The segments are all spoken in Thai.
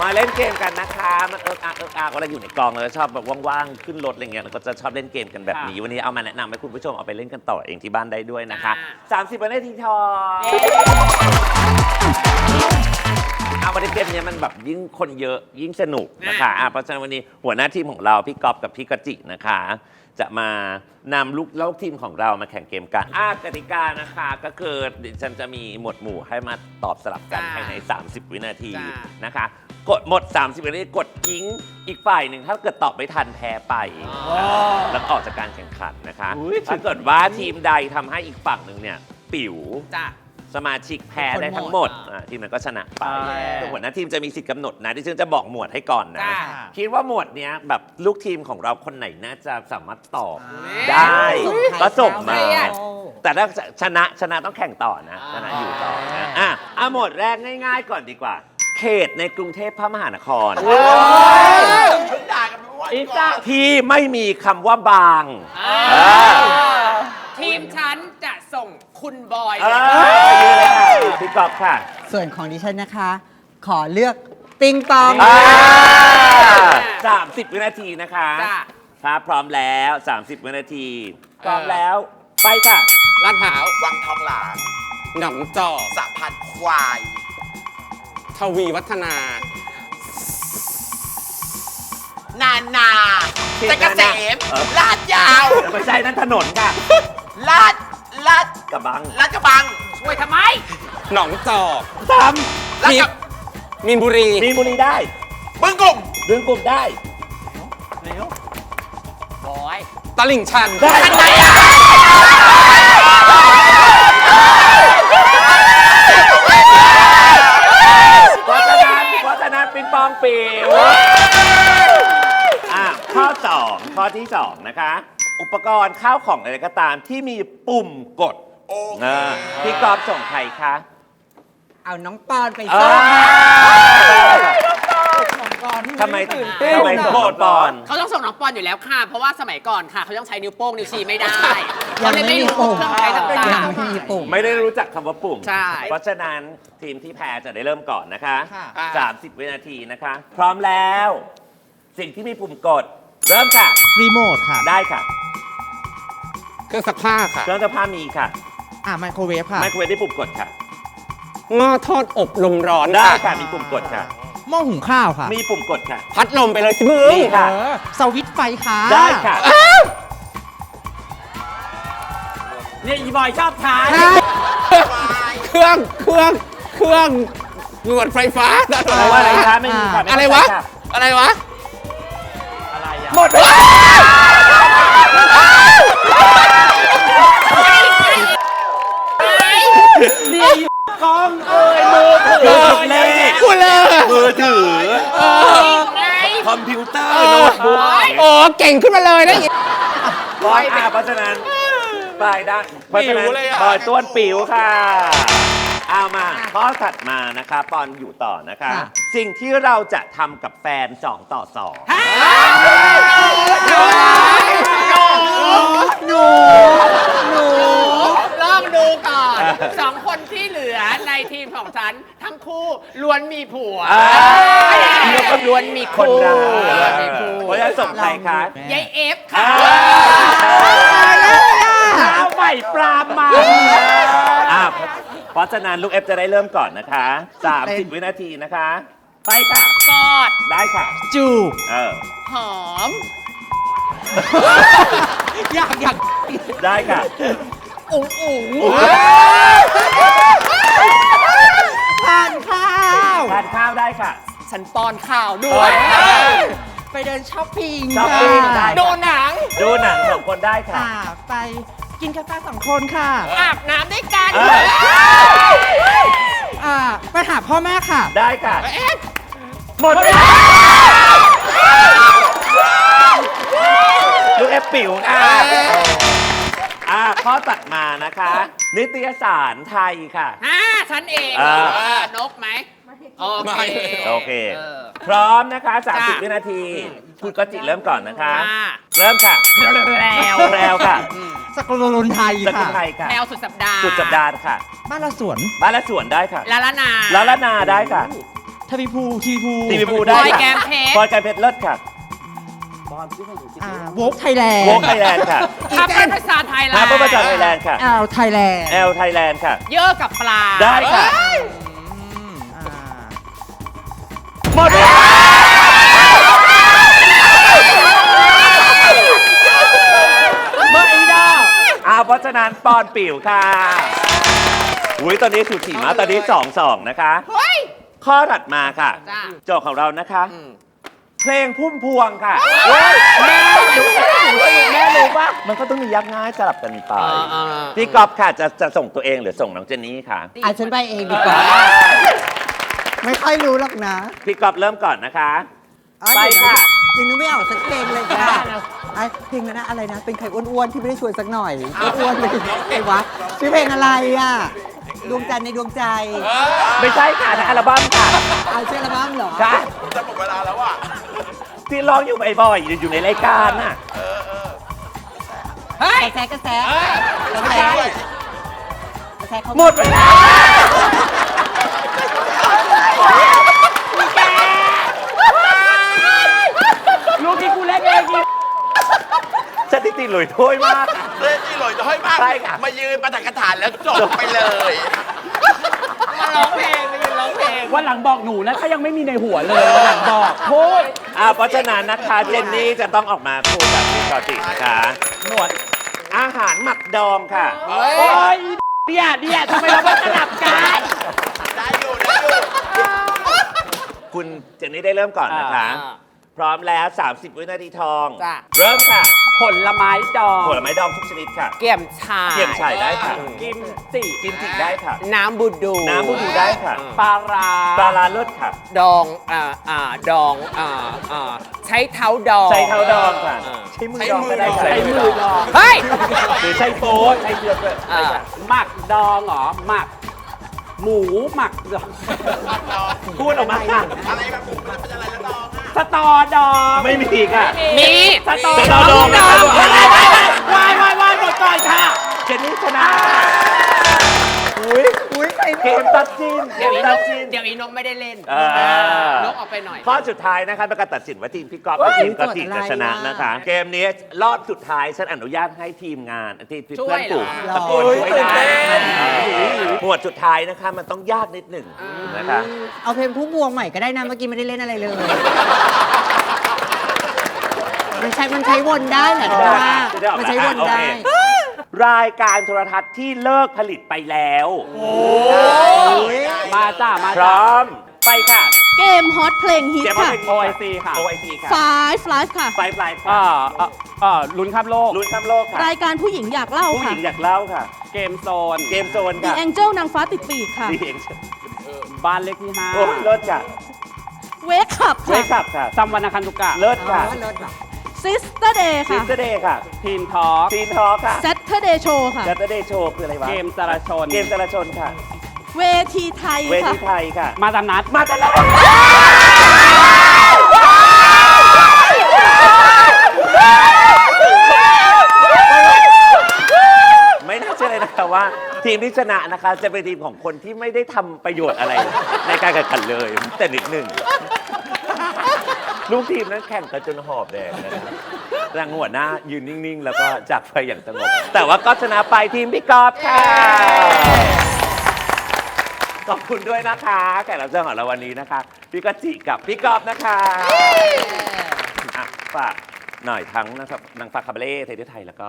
มาเล่นเกมกันนะคะ มันเอิกอักเอิกอักเวลาอยู่ในกองเราจะชอบแบบว่างๆ ขึ้นรถอะไรเงี้ยเราก็จะชอบเล่นเกมกันแบบนี้ วันนี้เอามาแนะนำให้คุณผู้ชมเอาไปเล่นกันต่อเองที่บ้านได้ด้วยนะคะ 30วันนาทีทองเอาวันนี้เกมเนี้ยมันแบบยิ่งคนเยอะยิ่งสนุกนะคะอะเพราะฉะนั้นวันนี้หัวหน้าทีมของเราพี่ก๊อฟกับพี่กจินะคะ จะมานำลูกลูกทีมของเรามาแข่งเกมกันอะกติกานะคะก็คือเดี๋ยวฉันจะมีหมวดหมู่ให้มาตอบสลับกันภายใน 30 วินาทีจ้านะคะ กดหมด 30วินาทีกดยิงอีกฝ่ายหนึ่งถ้าเกิดตอบไม่ทันแพ้ไปแล้วออกจากการแข่งขันนะคะถ้าเกิดว่าทีมใดทำให้อีกฝั่งหนึ่งเนี่ย ปิ๋วจ้ะ สมาชิกแพ้ได้ทั้งหมดอะทีมนั้นก็ชนะไปแต่หัวหน้าทีมจะมีสิทธิ์กำหนดนะที่ซึ่งจะบอกหมวดให้ก่อนนะ จ้าคิดว่าหมวดเนี้ยแบบลูกทีมของเราคนไหนน่าจะสามารถตอบอ่าได้ ก็ส่งมาเครียดแต่ถ้าชนะชนะต้องแข่งต่อนะชนะอยู่ต่อนะอะอะหมวดแรกง่าย ๆ ก่อนดีกว่า เขตในกรุงเทพพระมหานคร อีจ้าที่ไม่มีคำว่าบางทีมฉันจะส่งคุณบอย เออยืนเลยค่ะพี่กอฟค่ะส่วนของดิฉันนะคะ ขอเลือกปิงปอง สามสิบวินาทีนะคะจ้ะ ถ้าพร้อมแล้ว 30 วินาทีพร้อมแล้วไปค่ะ ลาดพร้าว วังทองหลางหนองจอกสะพานควายท วีวัฒนา นานาเขตตะกะเสมเออ ลาดยาว ไม่ใช่นั่นถนนค่ะลาด ลาด กระบังลาดกระบัง ช่วยทำไม หนองจอกสามลาดกระมีนบุรีมีนบุรีได้บึงกลุ่มดึงกลุ่มได้บอย ตลิ่งชัน ได้อะไรอะ เพราะฉะนั้นเพราะฉะนั้น ปิงปองปิวอะข้อ2ข้อที่2นะคะ อุปกรณ์ข้าวของอะไรก็ตามที่มีปุ่มกดโอเคอ่าพี่กอฟส่งใครคะเอาน้องปอนไปเอซ่อม อทำไมทำไมโกรธปอน เขาต้องส่งน้องปอนอยู่แล้วค่ะ เพราะว่าสมัยก่อนค่ะ เขาต้องใช้นิ้วโป้งนิ้วชี้ไม่ได้ยัเขางเลยไม่ไม่มีรู้ปุ่มเครื่องใช้ต่างยังไม่มีปุ่ม ไม่ได้รู้จักคำว่าปุ่ม ใช่ เพราะฉะนั้นทีมที่แพ้จะได้เริ่มก่อนนะคะ ค่ะ 30 วินาทีนะคะ พร้อมแล้ว สิ่งที่มีปุ่มกด เริ่มค่ะ รีโมทค่ะได้ค่ะ เครื่องซักผ้าค่ะ เครื่องซักผ้ามีค่ะ อ่าไมโครเวฟค่ะ ไมโครเวฟได้ปุ่มกดค่ะ หม้อทอดอบลมร้อนได้ค่ะ มีปุ่มกดค่ะ หม้อหุงข้าวค่ะมีปุ่มกดค่ะ พัดลมไปเลยสิมึงมีค่ะ เออสวิตช์ไฟค่ะได้ค่ะ เนี่ยอีบอยชอบทานเครื่อง เครื่อง เครื่องหนวดไฟฟ้า อะไรวะอะไรคะไม่มีค่ะม่อะไรต้งวะใช้ค่อะไรวะหมดเวลากล้องเอ้ยมือถือเลข กูเลย มือถือ ไง คอมพิวเตอร์โน้ต บุ๊กโอ้เก่งขึ้นมาเลยนะ ร้อยอะเพราะฉะนั้นปลายได้เพราะฉะนั้นปิ๋วเลยอะปล่อยต้วนปิ๋วค่ะ เอามาข้อถัดมานะคะ ปอนอยู่ต่อนะคะค่ะสิ่งที่เราจะทำกับแฟน2ต่อหนู หนู ลองดูก่อนสองคนที่เหลือในทีมของฉันทั้ง คู่ล้วนมีผัวอ่า แล้วก็ล้วนมี2คคนนรัรักกมีคู่เพราะฉะนั้นส่งใครคะ ยายเอฟค่ะเอาใหม่ปรามมาอะเพราะฉะนั้นลูกเอฟจะได้เริ่มก่อนนะคะ 30 วินาทีนะคะ ไปค่ะ กอดได้ค่ะ จูบเออ หอม อยากอยากได้ค่ะ อุ๋งอุ๋ง ทานข้าว ทานข้าวได้ค่ะ ฉันป้อนข้าวด้วยไปเดินช้อปปิ้งช้อปปิ้งได้ ค่ะดูหนัง ดูหนังสองคนได้ค่ะ อ่าไปกินกาแฟสองคนค่ะอาบน้ำด้วยกัน เอออ่าไปหาพ่อแม่ค่ะ ได้ค่ะหมดเวลาลูกเอฟปิ๋วค่ะ อ่าข้อตัดมานะคะ นิตยสารไทยค่ะ ฮ่าฉันเองอ่าเออนกไหมโอเค โอเคเออพร้อมนะคะ จ้ะ30 วินาที คุณก็จิเริ่มก่อนนะคะอ่าเริ่มค่ะแล้วแล้วค่ะสกุลลุนไทยสกุลค่ะ ไทยค่ะแนวสุดสัปดาห์สุดสัปดาห์ค่ะ บ้านละสวน บ้านและสวนได้ค่ะลาลานาแล้วละนาได้ค่ะทวีภูทีวีภูทีวีพูบได้อยค่ะแกมเพชรบอยแกมเพชรเลิศค่ะ อ่าโวกไทยแลนด์โวกไทยแลนด์ค่ะทัพเป็นภาษาไทยแลนฮาด์เปอร์ประจักษ์ไทยแลนด์ค่ะ แอลไทยแลนด์แอลไทยแลนด์ค่ะ เยอะกับปลาได้ค่ะ เอ้ยอ่าหมดเวลาไม่ได้อ่าเพราะฉะนั้นปอนปิ๋วค่ะอุ้ยตอนนี้สูสีมากตอนนี้สองสองนะคะ เฮ้ย ข้อถัดมาค่ะ จ้ะ โจทย์ของเรานะคะ เพลงพุ่มพวงค่ะ แม่รู้แม่รู้ปะมันก็ต้องมียากง่ายสลับกันไปอ่าๆพี่ก๊อฟค่ะจะจะส่งตัวเองหรือส่งน้องเจนนี่ค่ะ อะฉันไปเองดีกว่า ไม่ค่อยรู้หรอกนะพี่ก๊อฟเริ่มก่อนนะคะ อ๋อไปเดี๋ยวค่ะนยังนึกไม่ออกสักเพลงเลยค่ะไอ้เพลงนั้นนะอะไรนะ เป็นใครอ้วนๆที่ไม่ได้ชวนสักหน่อย อ้วนๆเลยไอ้วะ ชื่อเพลงอะไรอะ ดวงจันทร์ในดวงใจไม่ใช่ค่ะในอัลบั้มค่ะเอาชื่ออัลบั้มเหรอค่ะจะหมดเวลาแล้วอะที่ร้องอยู่บ่อยๆอยู่อยู่ในรายการน่ะเฮ้ยกระแสกระแสกระแสกระแสเขาหมดเวลาลูกที่กูเล่นเองอีก สถิติหลุยถ้วยมากค่ะเล่นที่หลอยน้อยมาก ใช่ค่ะ มายืนประดักกระถานแล้วจบไปเลย มาร้องเพลงมายืนร้องเพลง วันหลังบอกหนูนะถ้ายังไม่มีในหัวเลยวันหลังบอกพูดอ่าเพราะฉะนั้นนะคะเจนนี่จะต้องออกมาพูดกับพี่กอตินะคะหนวดอาหารหมักดองค่ะ เฮ้ย โอ้ยเดียเดียทำไมเราไม่สลับกันได้อยู่ได้อยู่ คุณเจนนี่ได้เริ่มก่อนนะคะ อ่าพ ร้อมแล้ว 30 วินาทีทอง จ้ะ เริ่มค่ะ ผลไม้ดองผลไม้ดองทุกชนิดค่ะ เกี่ยมชายเกี๊ยมฉ่ายได้ค่ะ กิมจิกิมจิได้ค่ะ น้ำบูดูน้ำบูดูได้ค่ะ ปลาร้าปลาลาเลิศค่ะ ดองอ่าอ่าดองอ่าอ่าใช้เท้าดอง ใช้เท้าดองค่ะอ่าใช้มือดองก็ได้ค่ะใช้มือดอง เฮ้ย หรือใช้โป๊ใช้เกลือด้วยอ่า หมักดองเหรอ หมัก หมูหมักดอง พูดออกมาค่ะ อะไรแบบผมมันเป็นอะไรแล้วดองอะส ตอดองไม่มีค่ะ มีสตอสตอดองดองอะไรวายวายวายหมดก่อนค่ะ เจนนี่ชนะอุ้ยอุ้ยใคร เกมตัดสินเกเดี๋ยวมอีนตัดกสิน เดี๋ยวอีนกไม่ได้เล่นเออนกออกไปหน่อย ข้อสุดท้ายนะคะเป็นการตัดสินว่าทีมพี่ก๊อฟกับทีมกอติจะชนะนะคะ เกมนี้รอบสุดท้ายฉันอนุญาตให้ทีมงานที่ที่ช่วเพื่อยนเหรอปลูกตะโกนช่วยได้หมวดสุดท้ายนะคะมันต้องยากนิดหนึ่งนะคะ เอาเพลงพุ่มพวงใหม่ก็ได้นะเมื่อกี้ไม่ได้เล่นอะไรเลย มันใช้มันใช้วนได้แหละเพราะว่ามันใช้วนได้ โอเค รายการโทรทัศน์ที่เลิกผลิตไปแล้ว มาจ้ามาพจ้าร้อมไปค่ะเกมฮอตเพลงฮิตเกมว่าค่ะเป็น OIC ค่ะ OIC ค่ะ Five Live ค่ะ ไฟฟลายอ่าค่ะอ่าอ่าลุ้นข้ามโลก ลุ้นข้ามโลกค่ะ รายการผู้หญิงอยากเล่าผู้หค่ะ ญิงอยากเล่าค่ะ เกมโซน เกมโซน The ค่ะ Angel นางฟ้าติดปีกค่ะ ดีเองบ้านเลขที่ห้าโอ้เลิศค่ะ Wake Up เวค่ะคับค่ะ ซัมวรรณคันตุกะ เลิศค่ะ Sister Day ซิค่ะสเตอร์เดย์ค่ะ ทีนทอล์กซีนทอค่ะ Saturday Show ค่ะ จัตเตอร์เดย์โชว์คืออะไรวะ เกมสารชน เกมจราชนค่ะ เวทีไทยเวค่ะ ทีไทยค่ะ มาตามนัด มากันแล้วไม่น่าเชื่อเลยนะคะว่า ทีมที่ชนะนะคะ จะเป็นทีมของคนที่ไม่ได้ทำประโยชน์อะไร ในการแข่งขันเลย แต่นิดหนึ่ง ลูกทีมนั้นแข่งกันจนหอบแดงนะครับรางหัวหน้ายืนนิ่งๆ แล้วก็จากไปอย่างสงบ แต่ว่าก็ชนะไปทีมพี่กอล์ฟค่ะ ขอบคุณด้วยนะคะ แขกรับเชิญของเราวันนี้นะคะ พี่กะจิกับพี่กอล์ฟนะคะอะฝากหน่อยทั้งนะครับนางฟ้าคาบาเล่เทเดไทยแล้วก็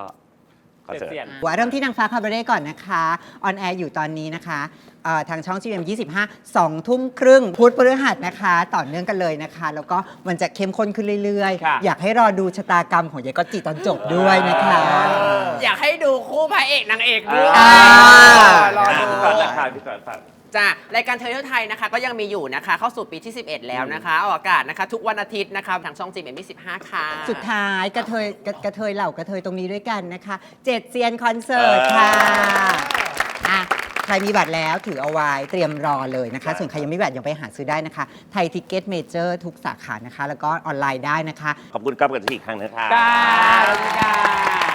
อนเสิร์ตเปลี่ยนหัวเริ่มที่นางฟ้าคาบาเร่ก่อนนะคะออนแอร์อยู่ตอนนี้นะคะเอ่อทางช่อง GM 25 2 ทุ่มครึ่งพุธพฤหัสนะคะ ต่อเนื่องกันเลยนะคะ แล้วก็มันจะเข้มข้นขึ้นเรื่อยค่ะ ๆ อยากให้รอดูชะตากรรมของยายก็จิตอนจบด้วยนะคะ อยากให้ดูคู่พระเอกนางเอกด้วยอ่า รออะดู พี่ก่อนนะคะพี่ก่อนฝาก จ้ะรายการเทอร์ไทยนะคะ ก็ยังมีอยู่นะคะ เข้าสู่ปีที่ 11 แล้วนะคะออกอากาศนะคะ ทุกวันอาทิตย์นะคะทางช่องจีเอ็มยี่สิบห้าค่ะ สุดท้ายกระเทยกระกระเทยเหล่ากระเทยตรงนี้ด้วยกันนะคะ เจ็ดเซียนคอนเสิร์ตค่ะอะ ใครมีบัตรแล้วถือเอาไว้เตรียมรอเลยนะคะ ส่วนใครยังไม่มีบัตรยังไปหาซื้อได้นะคะ ไทยทิกเก็ตเมเจอร์ทุกสาขานะคะ แล้วก็ออนไลน์ได้นะคะ ขอบคุณก๊อฟกับจิอีกครั้งนะคะก้าขอบคุณค่ะ